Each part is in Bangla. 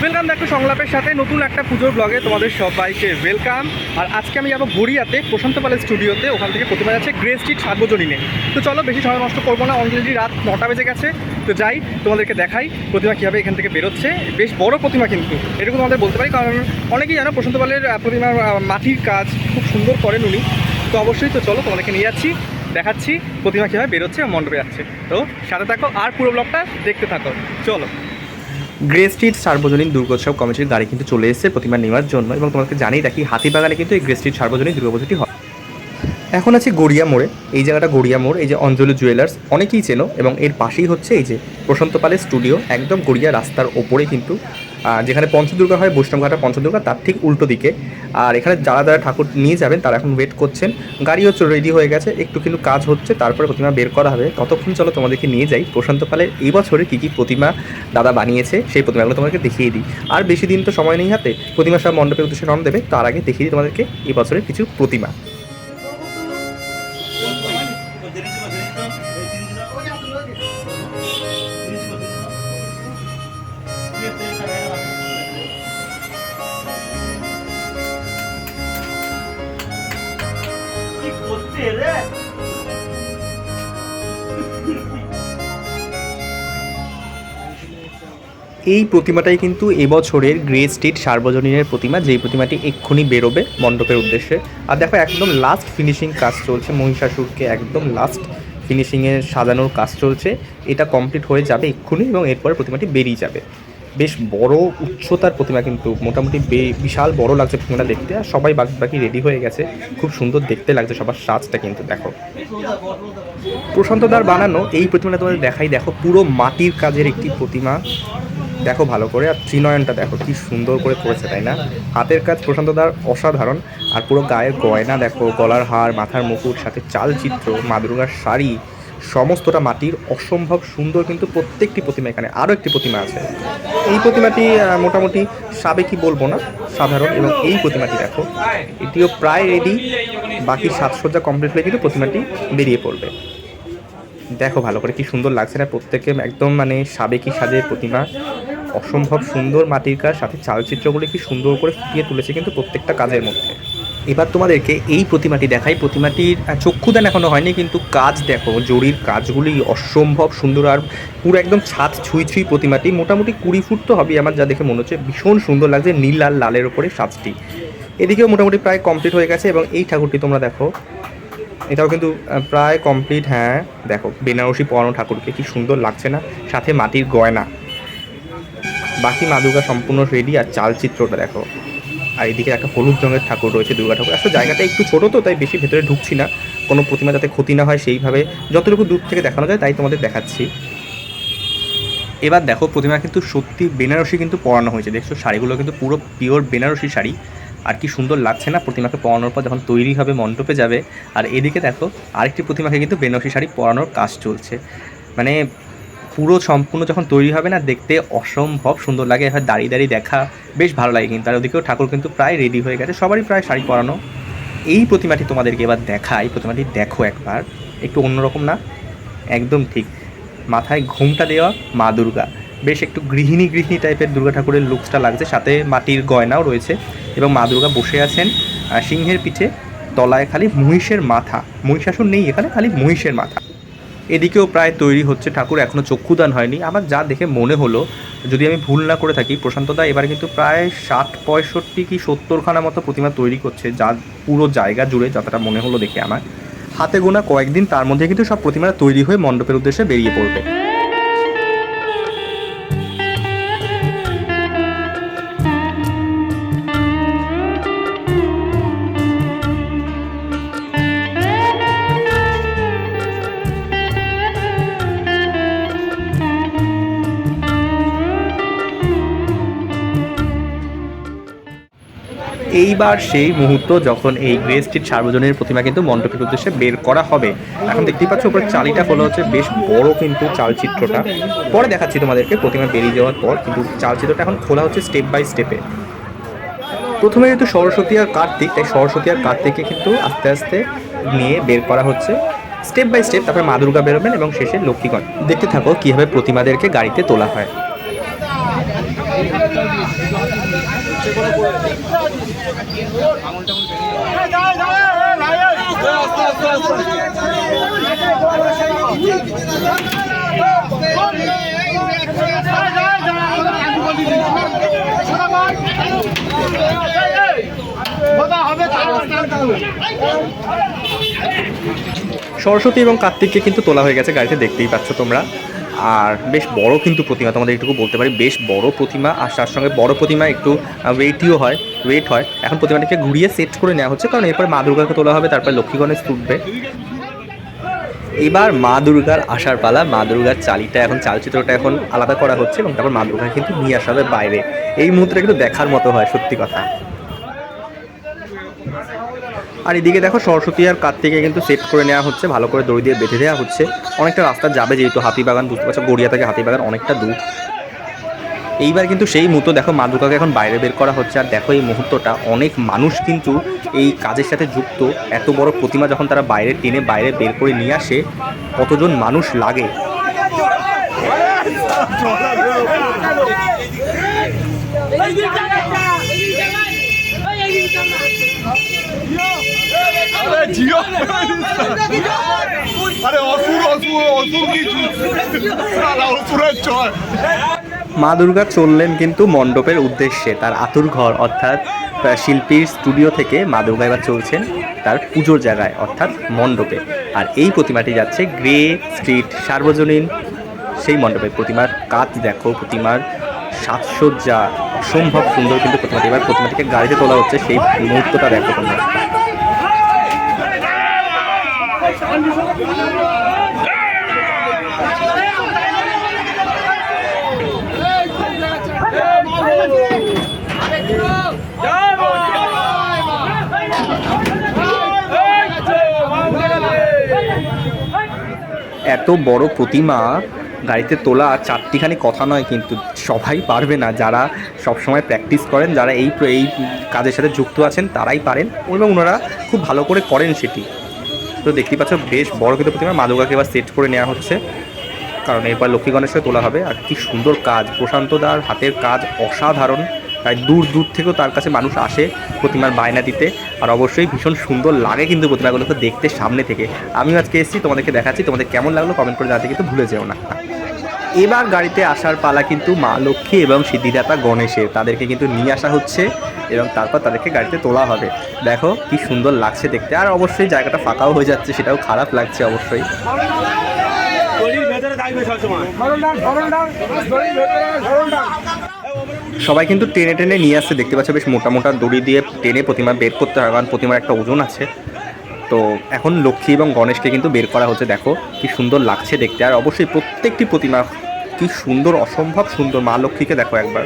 ওয়েলকাম দেখো সংলাপের সাথে নতুন একটা পুজোর ব্লগে তোমাদের সবাইকে ওয়েলকাম আর আজকে আমি যাব গড়িয়াতে, প্রশান্ত পালের স্টুডিওতে ওখান থেকে প্রতিমা যাচ্ছে গ্রে স্ট্রিট সার্বজনীনে। তো চলো বেশি সময় নষ্ট করব না অলরেডি রাত নটা বেজে গেছে। তো যাই, তোমাদেরকে দেখাই প্রতিমা কীভাবে এখান থেকে বেরোচ্ছে। বেশ বড় প্রতিমা কিন্তু, এটুকু তোমাদের বলতে পারি, কারণ অনেকেই জানো প্রশান্ত পালের প্রতিমার মাটির কাজ খুব সুন্দর করেন উনি। তো অবশ্যই তো চলো তোমাদেরকে নিয়ে যাচ্ছি, দেখাচ্ছি প্রতিমা কীভাবে বেরোচ্ছে, মণ্ডপে যাচ্ছে। তো সাথে থাকো, আর পুরো ব্লগটা দেখতে থাকো। চলো। গ্রে স্ট্রিট সার্বজনীন দুর্গোৎসব কমিটির গাড়ি কিন্তু চলে এসেছে প্রতিমা নেওয়ার জন্য এবং তোমাকে জানিয়ে রাখি, হাতিবাগানে কিন্তু এই গ্রে স্ট্রিট সার্বজনীন দুর্গাপুজোটি হয়। এখন আছে গড়িয়া মোড়ে। এই জায়গাটা গড়িয়া মোড়, এই যে অঞ্জলি জুয়েলার্স অনেকেই চেনো এবং এর পাশেই হচ্ছে এই যে প্রশান্ত পালের স্টুডিও একদম গড়িয়া রাস্তার ওপরে কিন্তু যেখানে পঞ্চদুর্গা হয় বৈষ্ণবঘাটা পঞ্চদুর্গা, তার ঠিক উল্টো দিকে। আর এখানে যারা যারা ঠাকুর নিয়ে যাবেন, তারা এখন ওয়েট করছেন। গাড়িও রেডি হয়ে গেছে, একটু কিন্তু কাজ হচ্ছে, তারপরে প্রতিমা বের করা হবে। ততক্ষণ চলো তোমাদেরকে নিয়ে যাই। প্রশান্ত পালের এই বছরে কী কী প্রতিমা দাদা বানিয়েছে, সেই প্রতিমাগুলো তোমাদেরকে দেখিয়ে দিই। আর বেশি দিন তো সময় নেই হাতে, প্রতিমা সব মণ্ডপের উদ্দেশ্যে রওনা দেবে, তার আগে দেখিয়ে দিই তোমাদেরকে এই বছরের কিছু প্রতিমা। এই প্রতিমাটাই কিন্তু এবছরের গ্রে স্টেট সার্বজনীনের প্রতিমা, যেই প্রতিমাটি এক্ষুনি বেরোবে মণ্ডপের উদ্দেশ্যে। আর দেখো, একদম লাস্ট ফিনিশিং কাজ চলছে, মহিষাসুরকে একদম লাস্ট ফিনিশিংয়ে সাজানোর কাজ চলছে। এটা কমপ্লিট হয়ে যাবে এক্ষুনি এবং এরপরে প্রতিমাটি বেরিয়ে যাবে। বেশ বড় উচ্চতার প্রতিমা কিন্তু মোটামুটি বিশাল বড় লাগছে প্রতিমাটা দেখতে। আর সবাই বাকি বাকি রেডি হয়ে গেছে। খুব সুন্দর দেখতে লাগছে সবার সাজটা কিন্তু, দেখো। প্রশান্তদার বানানো এই প্রতিমাটা তোমাদের দেখাই, দেখো, পুরো মাটির কাজের একটি প্রতিমা। দেখো ভালো করে, আর ত্রিনয়নটা দেখো, কি সুন্দর করে করেছে, তাই না? হাতের কাজ প্রশান্তদার অসাধারণ। আর পুরো গায়ের গয়না, দেখো, গলার হার, মাথার মুকুট, সাথে চালচিত্র, মা দুর্গার শাড়ি সমস্তটা মাটির অসম্ভব সুন্দর কিন্তু প্রত্যেকটি প্রতিমা এখানে, আরও একটি প্রতিমা আছে। এই প্রতিমাটি মোটামুটি সাবেকি বলব না, সাধারণ, এবং এই প্রতিমাটি দেখো, এটিও প্রায় রেডি বাকি সাজসজ্জা কমপ্লিট হলে কিন্তু প্রতিমাটি বেরিয়ে পড়বে। দেখো ভালো করে কি সুন্দর লাগছে না, প্রত্যেকে একদম মানে সাবেকি সাজের প্রতিমা। অসম্ভব সুন্দর মাটির কাজ, সাথে চালচিত্রগুলো কি সুন্দর করে ফুটিয়ে তুলেছে কিন্তু প্রত্যেকটা কাজের মধ্যে। এবার তোমাদেরকে এই প্রতিমাটি দেখাই। প্রতিমাটির চক্ষুদান এখনও হয়নি, কিন্তু কাজ দেখো, জরির কাজগুলি অসম্ভব সুন্দর আর পুরো একদম ছাদ ছুঁই ছুঁই প্রতিমাটি। মোটামুটি কুড়ি ফুট তো হবে আমার যা দেখে মনে হচ্ছে। ভীষণ সুন্দর লাগছে, নীল লাল লালের ওপরে সাজটি। এদিকেও মোটামুটি প্রায় কমপ্লিট হয়ে গেছে এবং এই ঠাকুরটি তোমরা দেখো, এটাও কিন্তু প্রায় কমপ্লিট হ্যাঁ দেখো, বেনারসি পরানো ঠাকুরকে কি সুন্দর লাগছে না, সাথে মাটির গয়না। বাকি মা দুর্গা সম্পূর্ণ রেডি আর চালচিত্রটা দেখো। আর এদিকে একটা হলুদ রঙের ঠাকুর রয়েছে, দুর্গা ঠাকুর। আসলে জায়গাটা একটু ছোটো তো, তাই বেশি ভেতরে ঢুকছি না। কোনো প্রতিমা যাতে ক্ষতি না হয় সেইভাবে যতটুকু দূর থেকে দেখানো যায় তাই তোমাদের দেখাচ্ছি। এবার দেখো, প্রতিমা কিন্তু সত্যি বেনারসি কিন্তু পরানো হয়েছে। দেখছ, শাড়িগুলো কিন্তু পুরো পিওর বেনারসি শাড়ি। আর কি সুন্দর লাগছে না প্রতিমাকে পরানোর পর যখন তৈরি হবে, মণ্ডপে যাবে। আর এদিকে দেখো, আরেকটি প্রতিমাকে কিন্তু বেনারসি শাড়ি পরানোর কাজ চলছে। মানে পুরো সম্পূর্ণ যখন তৈরি হবে না, দেখতে অসম্ভব সুন্দর লাগে। এবার দাঁড়িয়ে দাঁড়িয়ে দেখা বেশ ভালো লাগে কিন্তু। আর ওদিকেও ঠাকুর কিন্তু প্রায় রেডি হয়ে গেছে। সবারই প্রায় শাড়ি পরানো। এই প্রতিমাটি তোমাদেরকে এবার দেখাই। প্রতিমাটি দেখো একবার। একটু অন্যরকম না? একদম ঠিক। মাথায় ঘুমটা দেওয়া মা দুর্গা। বেশ একটু গৃহিণী গৃহিণী টাইপের দুর্গা ঠাকুরের লুকসটা লাগছে। সাথে মাটির গয়নাও রয়েছে এবং মা দুর্গা বসে আছেন সিংহের পিঠে, তলায় খালি মহিষের মাথা। মহিষাসুর নেই এখানে, খালি মহিষের মাথা। এদিকেও প্রায় তৈরি হচ্ছে ঠাকুর এখনও চক্ষুদান হয়নি। আমার যা দেখে মনে হলো, যদি আমি ভুল না করে থাকি প্রশান্তদা এবার কিন্তু প্রায় ষাট, পঁয়ষট্টি কি সত্তরখানা মতো প্রতিমা তৈরি করছে, যা পুরো জায়গা জুড়ে যতটা মনে হলো দেখে আমার। হাতে গোনা কয়েকদিন তার মধ্যে কিন্তু সব প্রতিমারা তৈরি হয়ে মণ্ডপের উদ্দেশ্যে বেরিয়ে পড়বে। এইবার সেই মুহূর্ত যখন এই গ্রে স্ট্রিট সার্বজনীন প্রতিমা কিন্তু মণ্ডপের উদ্দেশ্যে বের করা হবে। এখন দেখতেই পাচ্ছ উপরে চালিটা খোলা হচ্ছে, বেশ বড় কিন্তু চালচিত্রটা। পরে দেখাচ্ছি তোমাদেরকে, প্রতিমা বেরিয়ে যাওয়ার পর কিন্তু চালচিত্রটা এখন খোলা হচ্ছে স্টেপ বাই স্টেপে প্রথমে যেহেতু সরস্বতী আর কার্তিক, তাই সরস্বতী আর কার্তিককে কিন্তু আস্তে আস্তে নিয়ে বের করা হচ্ছে। স্টেপ বাই স্টেপ তারপরে মা দুর্গা বেরোবেন এবং শেষে লক্ষ্মীগণ। দেখতে থাকো কীভাবে প্রতিমাদেরকে গাড়িতে তোলা হয়। সরস্বতী এবং কার্তিককে কিন্তু তোলা হয়ে গেছে গাড়িতে দেখতেই পাচ্ছ তোমরা। আর বেশ বড় কিন্তু প্রতিমা, তোমাদের একটু বলতে পারি, বেশ বড় প্রতিমা আর তার সঙ্গে বড় প্রতিমা একটু ওয়েটিও হয় ওয়েট হয়। এখন প্রতিমাটাকে ঘুরিয়ে সেট করে নেওয়া হচ্ছে, কারণ এরপর মা দুর্গাকে তোলা হবে, তারপর লক্ষ্মী গণেশ তুলবে। এবার মা দুর্গার আসার পালা, মা দুর্গার চালিটা এখন, চালচিত্রটা এখন আলাদা করা হচ্ছে এবং তারপর মা দুর্গা কিন্তু নিয়ে আসা হবে বাইরে। এই মুহূর্তে কিন্তু দেখার মতো হয়, সত্যি কথা। আর এদিকে দেখো সরস্বতী আর কার্তিকে কিন্তু সেট করে নেওয়া হচ্ছে, ভালো করে দড়ি দিয়ে বেঁধে দেওয়া হচ্ছে। অনেকটা রাস্তা যাবে যেহেতু হাতিবাগান, বুঝতে পারছ? গড়িয়া থেকে হাতিবাগান অনেকটা দূর। এইবার কিন্তু সেই মুহূর্ত দেখো, মা দুর্গাকে এখন বাইরে বের করা হচ্ছে। আর দেখো এই মুহূর্তটা, অনেক মানুষ কিন্তু এই কাজের সাথে যুক্ত। এত বড় প্রতিমা যখন তারা বাইরে টেনে বাইরে বের করে নিয়ে আসে, কতজন মানুষ লাগে। জিও। আরে অসুর অসুর অসুর কিছু। অসুরের চয়। মা দুর্গা চললেন কিন্তু মণ্ডপের উদ্দেশ্যে, তার আতুর ঘর, অর্থাৎ শিল্পীর স্টুডিও থেকে মা দুর্গা এবার চলছেন তার পুজোর জায়গায়, অর্থাৎ মণ্ডপে। আর এই প্রতিমাটি যাচ্ছে গ্রে স্ট্রিট, সার্বজনীন। সেই মণ্ডপে প্রতিমার কাজ দেখো, প্রতিমার সাজসজ্জা অসম্ভব সুন্দর কিন্তু প্রতিমাটি। এবার প্রতিমাটিকে গাড়িতে তোলা হচ্ছে, সেই মুহূর্তটা দেখো তোমরা। এত বড় প্রতিমা গাড়িতে তোলা চারটিখানি কথা নয় কিন্তু সবাই পারবে না। যারা সবসময় প্র্যাকটিস করেন, যারা এই এই কাজের সাথে যুক্ত আছেন, তারাই পারেন এবং ওনারা খুব ভালো করে করেন সেটি। তো দেখতেই পাচ্ছ বেশ বড় কিন্তু প্রতিমা। মাদুগাকে এবার সেট করে নেওয়া হচ্ছে। কারণ এরপর লক্ষ্মী গণেশকে তোলা হবে। আর কি সুন্দর কাজ। প্রশান্ত দার হাতের কাজ অসাধারণ। তাই দূর দূর থেকেও তার কাছে মানুষ আসে প্রতিমার বায়না দিতে। আর অবশ্যই ভীষণ সুন্দর লাগে কিন্তু প্রতিমাগুলোকে দেখতে সামনে থেকে। আমিও আজকে এসেছি, তোমাদেরকে দেখাচ্ছি। তোমাদের কেমন লাগল কমেন্ট করে জানাতে কিন্তু ভুলে যেও না। এবার গাড়িতে আসার পালা কিন্তু মা লক্ষ্মী এবং সিদ্ধিদাতা গণেশের তাদেরকে কিন্তু নিয়ে আসা হচ্ছে এবং তারপর তাদেরকে গাড়িতে তোলা হবে। দেখো কি সুন্দর লাগছে দেখতে। আর অবশ্যই জায়গাটা ফাঁকাও হয়ে যাচ্ছে সেটাও খারাপ লাগছে অবশ্যই। সবাই কিন্তু টেনে টেনে নিয়ে আসছে। দেখতে পাচ্ছ বেশ মোটা মোটা দড়ি দিয়ে টেনে প্রতিমা বের করতে হয় কারণ প্রতিমার একটা ওজন আছে। তো এখন লক্ষ্মী এবং গণেশকে কিন্তু বের করা হচ্ছে। দেখো কি সুন্দর লাগছে দেখতে। আর অবশ্যই প্রত্যেকটি প্রতিমা কি সুন্দর, অসম্ভব সুন্দর। মা লক্ষ্মীকে দেখো একবার।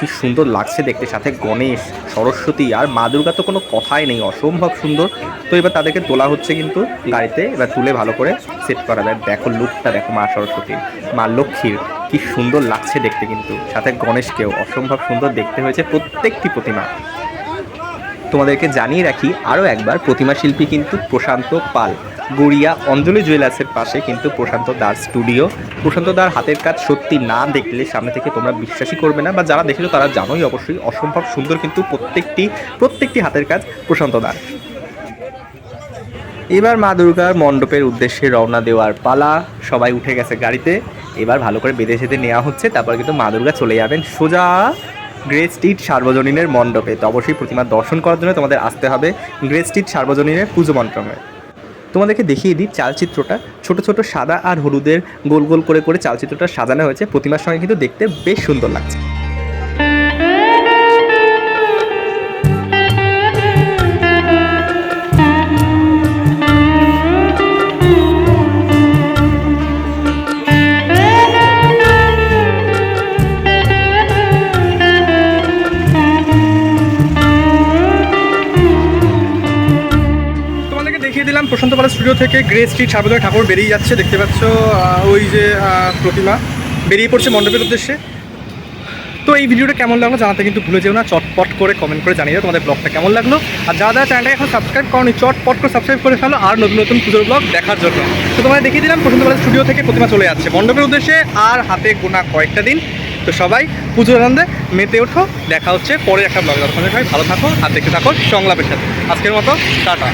কি সুন্দর লাগছে দেখতে। সাথে গণেশ, সরস্বতী আর মা দুর্গা তো কোনো কথাই নেই। অসম্ভব সুন্দর। তো এবার তাদেরকে তোলা হচ্ছে কিন্তু গাড়িতে। এবার তুলে ভালো করে সেট করা যায়। দেখো লুকটা দেখো মা সরস্বতীর। মা লক্ষ্মীর কি সুন্দর লাগছে দেখতে কিন্তু। সাথে গণেশকেও অসম্ভব সুন্দর দেখতে হয়েছে প্রত্যেকটি প্রতিমা। তোমাদেরকে জানিয়ে রাখি আরও একবার, প্রতিমা শিল্পী কিন্তু প্রশান্ত পাল। গড়িয়া অঞ্জলি জুয়েলার্সের পাশে কিন্তু প্রশান্ত দার স্টুডিও প্রশান্ত দার হাতের কাজ সত্যি না দেখলে সামনে থেকে তোমরা বিশ্বাসই করবে না, বা যারা দেখেছ তারা জানোই অবশ্যই অসম্ভব সুন্দর কিন্তু প্রত্যেকটি প্রত্যেকটি হাতের কাজ প্রশান্ত দার। এবার মা দুর্গার মণ্ডপের উদ্দেশ্যে রওনা দেওয়ার পালা, সবাই উঠে গেছে গাড়িতে। এবার ভালো করে বেঁধে সেঁধে নেওয়া হচ্ছে, তারপর কিন্তু মা দুর্গা চলে যাবেন সোজা গ্রে স্ট্রিট সার্বজনীনের মণ্ডপে। তো অবশ্যই প্রতিমা দর্শন করার জন্য তোমাদের আসতে হবে গ্রে স্ট্রিট সার্বজনীনের পুজো মণ্ডপে। তোমাদেরকে দেখিয়ে দিই চালচিত্রটা। ছোট ছোট, সাদা আর হলুদের গোল গোল করে করে চালচিত্রটা সাজানো হয়েছে। প্রতিমার সঙ্গে কিন্তু দেখতে বেশ সুন্দর লাগছে। বসন্তমালা স্টুডিও থেকে গ্রে স্ট্রিট সার্বজনীন ঠাকুর বেরিয়ে যাচ্ছে, দেখতে পাচ্ছ ওই যে প্রতিমা। বেরিয়ে পড়ছে মণ্ডপের উদ্দেশ্যে। তো এই ভিডিওটা কেমন লাগল জানাতে কিন্তু ভুলে যেও না, চটপট করে কমেন্ট করে জানিয়ে তোমাদের ব্লগটা কেমন লাগল। আর যারা যারা চ্যানেলটা এখন সাবস্ক্রাইব করনি, চটপট করে সাবস্ক্রাইব করে ফেলো আর নতুন নতুন পুজোর ব্লগ দেখার জন্য। তো তোমাদের দেখিয়ে দিলাম বসন্তমালা স্টুডিও থেকে প্রতিমা চলে যাচ্ছে। মণ্ডপের উদ্দেশ্যে আর হাতে গোনা কয়েকটা দিন। তো সবাই পুজোর আনন্দে মেতে ওঠো, দেখা হচ্ছে পরে একটা ব্লগ তখন ভালো থাকো, আর দেখতে থাকো সংলাপের সাথে। আজকের মতো, টাটা।